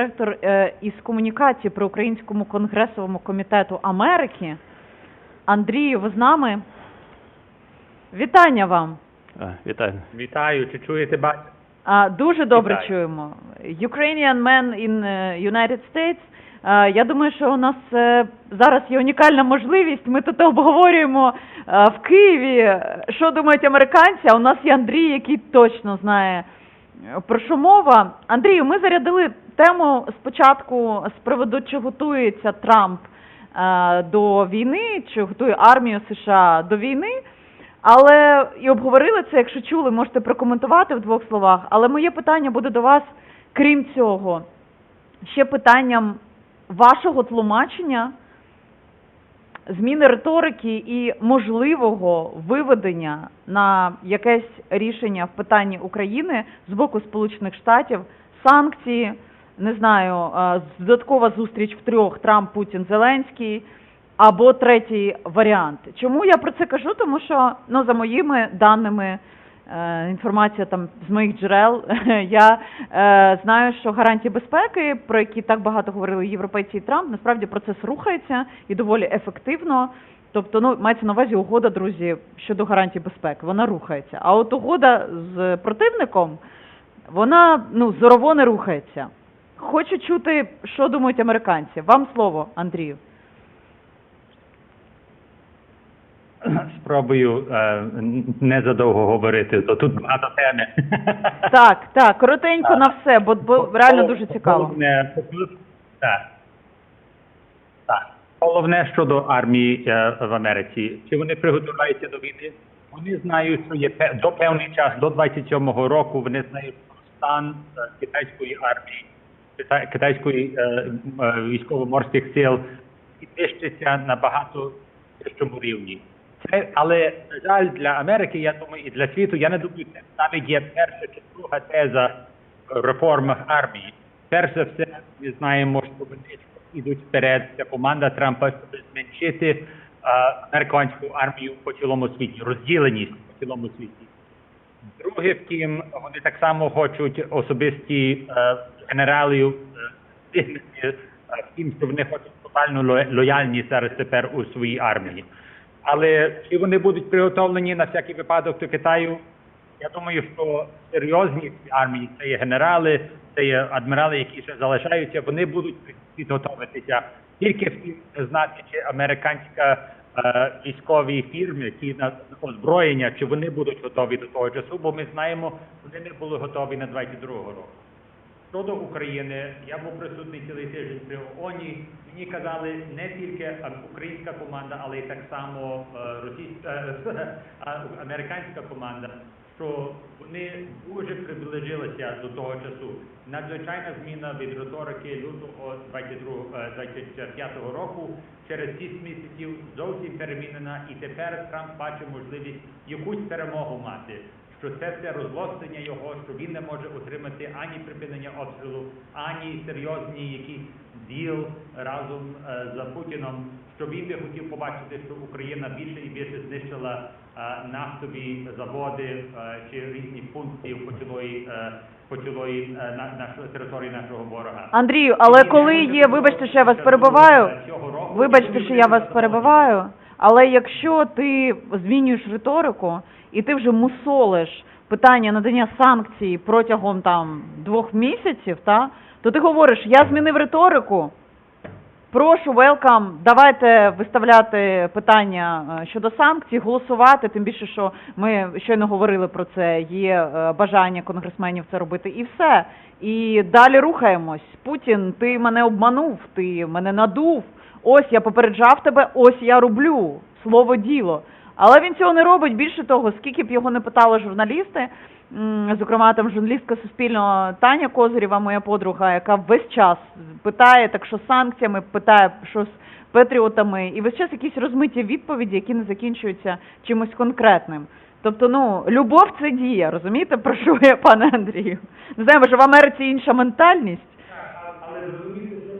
директор е, із комунікації при Українському конгресовому комітету Америки. Андрію, ви з нами? Вітання вам. А, Вітаю. Вітаю, чи чуєте? А, дуже добре Вітаю. чуємо. Ukrainian man in е, United States. Я думаю, що у нас е, зараз є унікальна можливість. Ми тут обговорюємо в Києві, що думають американці. А у нас є Андрій, який точно знає про що мова. Андрію, ми зарядили тему спочатку з приводу, чи готується Трамп е, до війни, чи готує армію США до війни. Але і обговорили це, якщо чули, можете прокоментувати в двох словах. Але моє питання буде до вас, крім цього, ще питанням вашого тлумачення, зміни риторики і можливого виведення на якесь рішення в питанні України з боку Сполучених Штатів, санкції, не знаю, е, додаткова зустріч в трьох Трамп, Путін, Зеленський. Або третій варіант. Чому я про це кажу? Тому що ну за моїми даними, інформація там з моїх джерел, я е, знаю, що гарантії безпеки, про які так багато говорили європейці і Трамп, насправді процес рухається і доволі ефективно. Тобто, ну мається на увазі угода, друзі, щодо гарантій безпеки, вона рухається. А от угода з противником, вона ну зорово не рухається. Хочу чути, що думають американці. Вам слово, Андрію. Спробую е, не задовго говорити, то тут багато теми. Так, так, коротенько на все, бо, бо реально дуже цікаво. Головне, так. так. Головне щодо армії е, в Америці. Чи вони приготуваються до війни? Вони знають, що є пе- до певний час, до 27-го року, вони знають про стан е, китайської армії, китай- китайської е, м, е, військово-морських сил і нищиться на багато вищому рівні. Це, але, на жаль, для Америки, я думаю, і для світу, я не думаю, це навіть є перша чи друга теза в реформах армії. Перш за все, ми знаємо, що вони йдуть вперед. Ця команда Трампа, щоб зменшити а, американську армію по цілому світі, розділеність по цілому світі. Друге, втім, вони так само хочуть особисті е, генералів е, е, втім, що вони хочуть тотальну ло- лояльність зараз тепер у своїй армії. Але чи вони будуть приготовлені на всякий випадок до Китаю? Я думаю, що серйозні армії, це є генерали, це є адмірали, які ще залишаються, вони будуть підготовитися. Тільки втім знати, чи американська е, військові фірми, які на озброєння, чи вони будуть готові до того часу, бо ми знаємо, вони не були готові на 22-го року. Щодо України, я був присутній цілий тиждень при ООНі. Мені казали не тільки українська команда, але й так само е, російська е, американська команда, що вони дуже приближилися до того часу. Надзвичайна зміна від риторики лютого 22, е, 25 року через 6 місяців зовсім перемінена, і тепер Трамп бачить можливість якусь перемогу мати що це все розлостення його, що він не може отримати ані припинення обстрілу, ані серйозні якісь діл разом е, з Путіном, що він би хотів побачити, що Україна більше і більше знищила е, нафтові заводи е, чи різні пункти почалої, почалої на, нашої території нашого ворога. Андрію, але коли є, вибачте, що я вас року, Вибачте, що я вас він перебиваю, але якщо ти змінюєш риторику і ти вже мусолиш питання надання санкцій протягом там двох місяців, та то ти говориш, я змінив риторику. Прошу, велкам, давайте виставляти питання е, щодо санкцій, голосувати. Тим більше, що ми щойно говорили про це. Є е, бажання конгресменів це робити, і все. І далі рухаємось. Путін, ти мене обманув, ти мене надув. Ось я попереджав тебе, ось я роблю. Слово діло. Але він цього не робить. Більше того, скільки б його не питали журналісти, зокрема там журналістка Суспільного Таня Козирєва, моя подруга, яка весь час питає, так що санкціями, питає, що з патріотами, і весь час якісь розмиті відповіді, які не закінчуються чимось конкретним. Тобто, ну, любов це дія, розумієте, про що я, пане Андрію? Не знаю, може в Америці інша ментальність. Але зрозуміти, що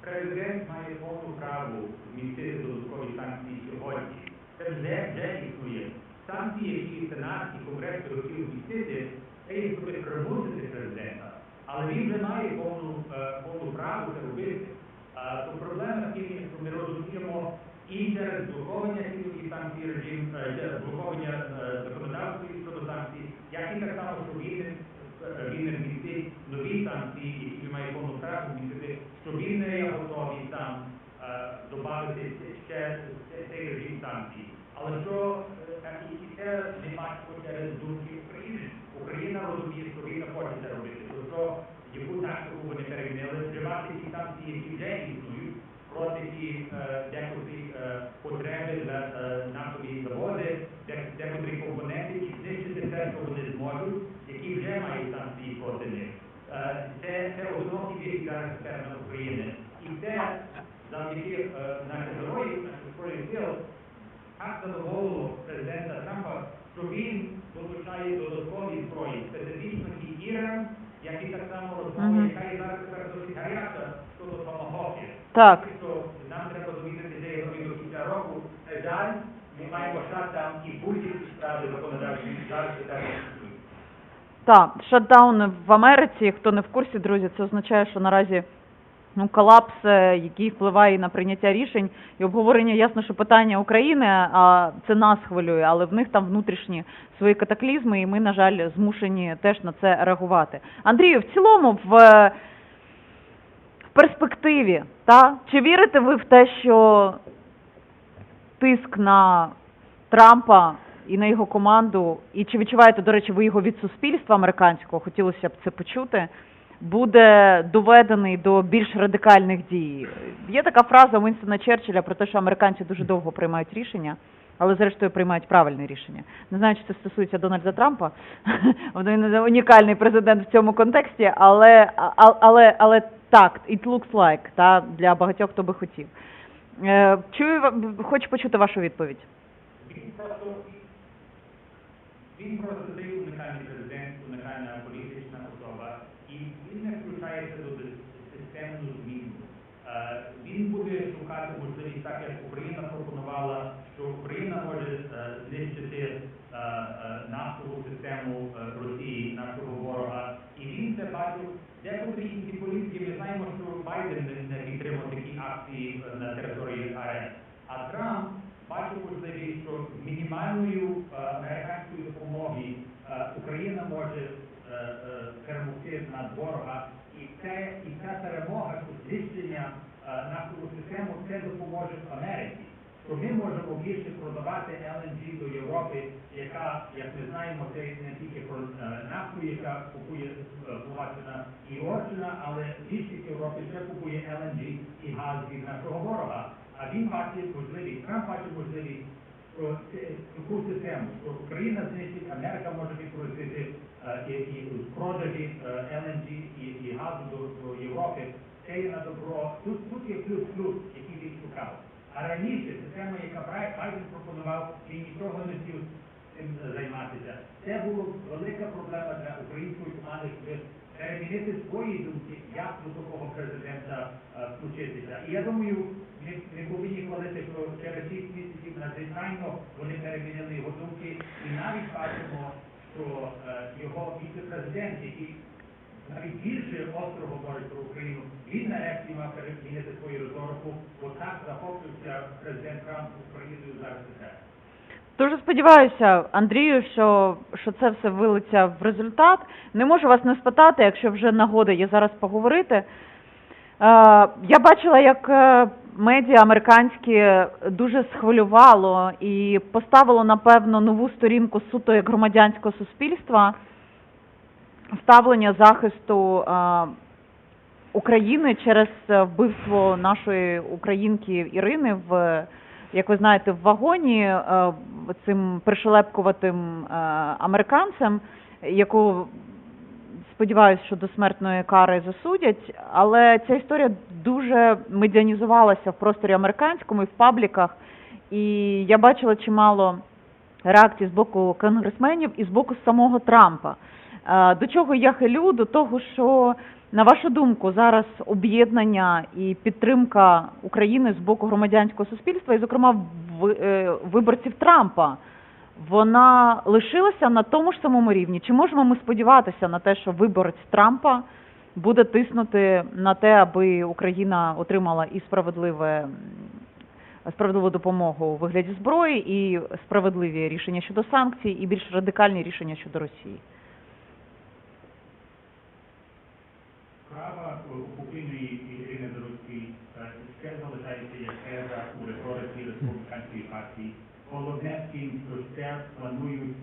президент має повну право змістити додаткові санкції сьогодні. Це вже, вже існує. Санкції, які Сенат і Конгрес хотів змістити, це є щоб примусити президента. Але він вже має повну, е, повну право це робити. То проблема тім, що ми розуміємо і через блокування цієї санкцій режим, е, через блокування е, законодавства щодо санкцій, як і так само, що він, е, він внести нові санкції, які має повну право внести, що він не є готовий сам е, додати ще цей режим санкцій. Але що е, і це не бачимо через думки України. Україна розуміє, що він не хоче це робити. То що яку тактику вони перемінили, вживати санкції, які вже існують, проти ті е, декотрі е, потреби для е, нафтові заводи, де- декотрі компоненти, і знищити те, що вони зможуть, які вже мають санкції проти них. Це, це одинокі вірі зараз термін України. І це завдяки наших героїв, наших збройних сил, так задоволило президента Трампа, що він долучає додаткові зброї, специфічно і Іран, як і так само розмова, яка є зараз тепер досить гаряча щодо. Так. Нам треба довідати де його до кінця року. На жаль, ми маємо шатдаун і будь-які справи законодавчі зараз так існують. Так, шатдаун в Америці, хто не в курсі, друзі, це означає, що наразі ну, колапс, е, який впливає на прийняття рішень і обговорення, ясно, що питання України, а це нас хвилює, але в них там внутрішні свої катаклізми, і ми, на жаль, змушені теж на це реагувати. Андрію, в цілому, е, в перспективі, та, чи вірите ви в те, що тиск на Трампа і на його команду, і чи відчуваєте, до речі, ви його від суспільства американського, хотілося б це почути, буде доведений до більш радикальних дій. Є така фраза Вінстона Черчилля про те, що американці дуже довго приймають рішення, але зрештою приймають правильне рішення. Не знаю, чи це стосується Дональда Трампа, він унікальний президент в цьому контексті, але, але, але так, it looks like, та, для багатьох, хто би хотів. Е, Чую, хочу почути вашу відповідь. Він просто він унікальний президент, унікальна політична особа, і він не включається до си- системну зміну. Е, Він буде шукати можливість, так як Україна пропонувала, що Україна може е, знищити е, нафтову систему Росії, нашого ворога. І він це бачив. Декотрі інші політики, ми знаємо, що Байден не, не підтримав такі акції е, на території АРС. А Трамп бачив можливість, що з мінімальною е, американською допомоги е, Україна може перемогти над ворога. І це і ця перемога, що знищення е, нафтову систему, це допоможе Америці. Що ми можемо більше продавати LNG до Європи, яка, як ми знаємо, це не тільки про нафту, яка купує Словаччина і Угорщина, але більшість Ще купує LNG і газ від нашого ворога. А він бачить можливість, Трамп бачить можливість про таку систему, що Україна знищить, Америка може використати е, і, і продажі е, LNG і, і газу до, до Європи. Це є на добро. Тут, тут є плюс-плюс, який він шукав. А раніше система, яка Байден пропонував, він нічого не хотів цим е, займатися. Це була велика проблема для української команди, щоб перемінити свої думки, президента е, включитися. І я думаю, ми повинні хвалити, що через 6 місяців надзвичайно вони перемінили його думки, і навіть бачимо, що е, його віце-президент, який навіть більше остро говорить про Україну, він нарешті мав перемінити свою розробку, бо так захопився президент Трамп Україною зараз тепер. Дуже сподіваюся, Андрію, що, що це все вилиться в результат. Не можу вас не спитати, якщо вже нагода є зараз поговорити. Е, я бачила, як е, медіа американські дуже схвилювало і поставило, напевно, нову сторінку суто як громадянського суспільства ставлення захисту е, України через вбивство нашої українки Ірини в, як ви знаєте, в вагоні цим пришелепкуватим американцем, яку сподіваюся, що до смертної кари засудять. Але ця історія дуже медіанізувалася в просторі американському і в пабліках. І я бачила чимало реакцій з боку конгресменів і з боку самого Трампа. Е, До чого я хилю? До того, що на вашу думку, зараз об'єднання і підтримка України з боку громадянського суспільства, і, зокрема, е, виборців Трампа, вона лишилася на тому ж самому рівні? Чи можемо ми сподіватися на те, що виборець Трампа буде тиснути на те, аби Україна отримала і справедливе справедливу допомогу у вигляді зброї, і справедливі рішення щодо санкцій, і більш радикальні рішення щодо Росії. Справа окупаційної Ірини Заруцької ще залишається як теза у риториці республіканської партії. Тім, що планують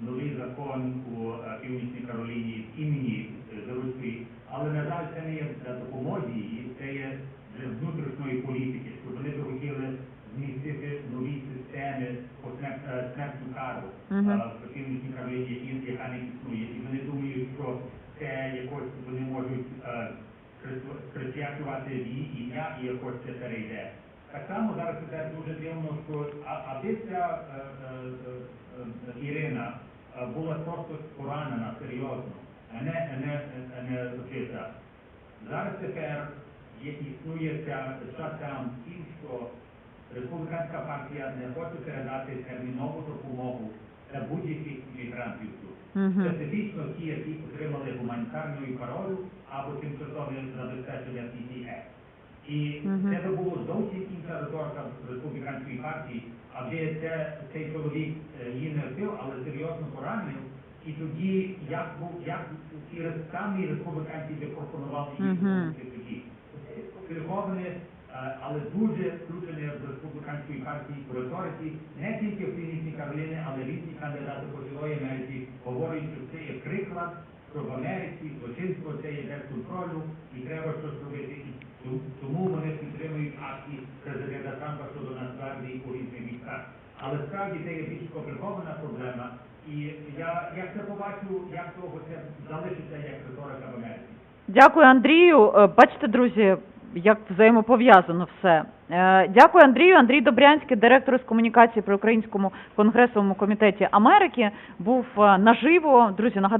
новий закон у Північній Кароліні імені Заруцької, але на жаль, це не є допомоги її, це є для внутрішньої політики, що вони би хотіли змістити нові системи по смертну кару в Північній Кароліні, яка не існує. І вони думають, що це якось вони присвячувати її ім'я і якось це перейде. Так само зараз це дуже дивно, що аби ця е, е, е, Ірина була просто поранена серйозно, а не, не, не вбита. Зараз тепер є існує ця шатдаун тим, що республіканська партія не хоче передати термінову допомогу для будь-яких мігрантів тут. Мгм. Специфічно ті, які отримали гуманітарну паролю або тимчасове забезпечення PTS. І це би було зовсім інша риторика республіканської партії, аби це, цей чоловік е, її не вбив, але серйозно поранив. І тоді як був як ці самі республіканці би пропонували їй тоді. Приховане, е, але дуже включене в республіканської партії в риториці, не тільки в Північній Кароліні, але різні кандидати по цілої Америці говорять, що це є приклад, що в Америці злочинство це є без контролю і треба щось робити. Тому вони підтримують акції президента Трампа щодо Нацгвардії у різних місцях. Але справді це є більш комплікована проблема. І я як це побачу, як довго це залишиться як риторика в Америці. Дякую, Андрію. Е, Бачите, друзі, як взаємопов'язано все. Е, Дякую, Андрію. Андрій Добрянський, директор з комунікації при Українському конгресовому комітеті Америки, був е, наживо. Друзі, нагадаю.